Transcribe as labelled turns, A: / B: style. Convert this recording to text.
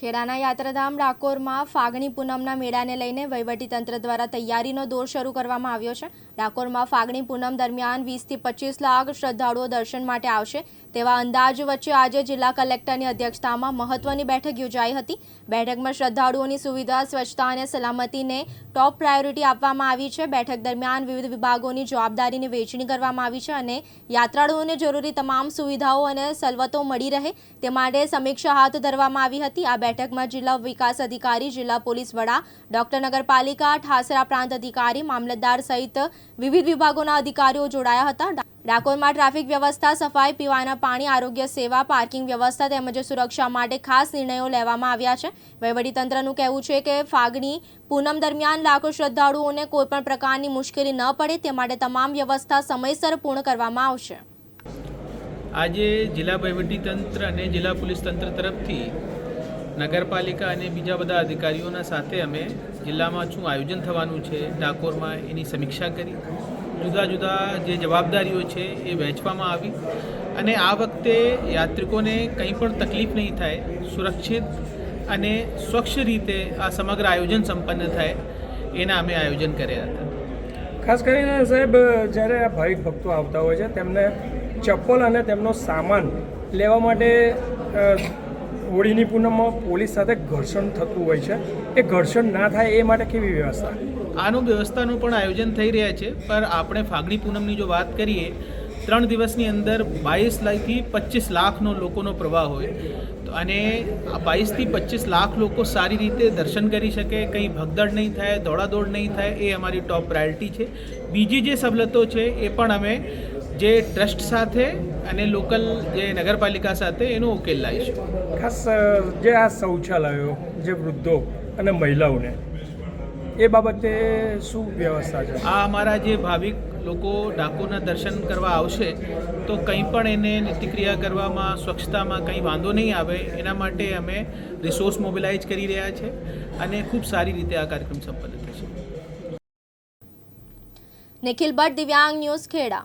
A: ખેડાના યાત્રાધામ ડાકોરમાં ફાગણી પૂનમના મેળાને લઈને વહીવટીતંત્ર દ્વારા તૈયારીનો દોર શરૂ કરવામાં આવ્યો છે. ડાકોરમાં ફાગણી પૂનમ દરમિયાન વીસથી પચીસ લાખ શ્રદ્ધાળુઓ દર્શન માટે આવશે. તેવા અંદાજ વચ્ચે આજે જિલ્લા કલેક્ટરની અધ્યક્ષતામાં મહત્વની બેઠક યોજાઈ હતી. બેઠકમાં શ્રદ્ધાળુઓની સુવિધા, સ્વચ્છતા અને સલામતીને ટોપ પ્રાયોરિટી આપવામાં આવી છે. બેઠક દરમિયાન વિવિધ વિભાગોની જવાબદારીની વહેંચણી કરવામાં આવી છે અને યાત્રાળુઓને જરૂરી તમામ સુવિધાઓ અને સલવતો મળી રહે તે માટે સમીક્ષા હાથ ધરવામાં આવી હતી. આ બેઠકમાં જિલ્લા વિકાસ અધિકારી, જિલ્લા પોલીસ વડા, ડોક્ટર નગરપાલિકા, ઠાસરા પ્રાંત અધિકારી, મામલતદાર સહિત વિવિધ વિભાગોના અધિકારીઓ જોડાયા હતા. ડાકોરમાં ટ્રાફિક વ્યવસ્થા, સફાઈ, પીવાના પાણી, આરોગ્ય સેવા, પાર્કિંગ વ્યવસ્થા તેમજ સુરક્ષા માટે ખાસ નિર્ણયો લેવામાં આવ્યા છે. વહીવટીતંત્રનું કહેવું છે કે ફાગણી પૂનમ દરમિયાન લાખો શ્રદ્ધાળુઓને કોઈપણ પ્રકારની મુશ્કેલી ન પડે, તે માટે તમામ વ્યવસ્થા સમયસર પૂર્ણ કરવામાં આવશે.
B: આજે જિલ્લા વહીવટીતંત્ર અને જિલ્લા પોલીસ તંત્ર તરફથી નગરપાલિકા અને બીજા બધા અધિકારીઓના સાથે અમે જિલ્લામાં શું આયોજન થવાનું છે ડાકોરમાં એની સમીક્ષા કરી. જુદા જુદા જે જવાબદારીઓ છે એ વહેંચવામાં આવી અને આ વખતે યાત્રિકોને કંઈ પણ તકલીફ નહીં થાય, સુરક્ષિત અને સ્વચ્છ રીતે આ સમગ્ર આયોજન સંપન્ન થાય, એના અમે આયોજન કર્યા હતા.
C: ખાસ કરીને સાહેબ, જ્યારે આ ભાવિક ભક્તો આવતા હોય છે, તેમને ચપ્પલ અને તેમનો સામાન લેવા માટે હોળીની પૂનમમાં પોલીસ સાથે ઘર્ષણ થતું હોય છે. એ ઘર્ષણ ના થાય એ માટે કેવી વ્યવસ્થા?
B: આનું વ્યવસ્થાનું પણ આયોજન થઈ રહ્યા છે, પર આપણે ફાગણી પૂનમની જો વાત કરીએ, ત્રણ દિવસની અંદર બાવીસ લાખથી પચીસ લાખનો લોકોનો પ્રવાહ હોય. અને બાવીસથી પચીસ લાખ લોકો સારી રીતે દર્શન કરી શકે, કંઈ ભગદડ નહીં થાય, દોડાદોડ નહીં થાય, એ અમારી ટોપ પ્રાયોરિટી છે. બીજી જે સવલતો છે, એ પણ અમે જે ટ્રસ્ટ સાથે અને લોકલ જે નગરપાલિકા સાથે એનો ઉકેલ લાવીશું
C: ખાસ જે આ શૌચાલયો જે વૃદ્ધો અને મહિલાઓને એ બાબતે શું વ્યવસ્થા છે?
B: આ અમારા જે ભાવિક લોકો ડાકોરના દર્શન કરવા આવશે તો કંઈ પણ એને નીતિક્રિયા કરવામાં સ્વચ્છતામાં કંઈ વાંધો નહીં આવે એના માટે અમે રિસોર્સ મોબિલાઇઝ કરી રહ્યા છે અને ખૂબ સારી રીતે આ કાર્યક્રમ સંપન્ન થશે.
A: નિખિલ ભટ્ટ દિવ્યાંગ ન્યૂઝ ખેડા.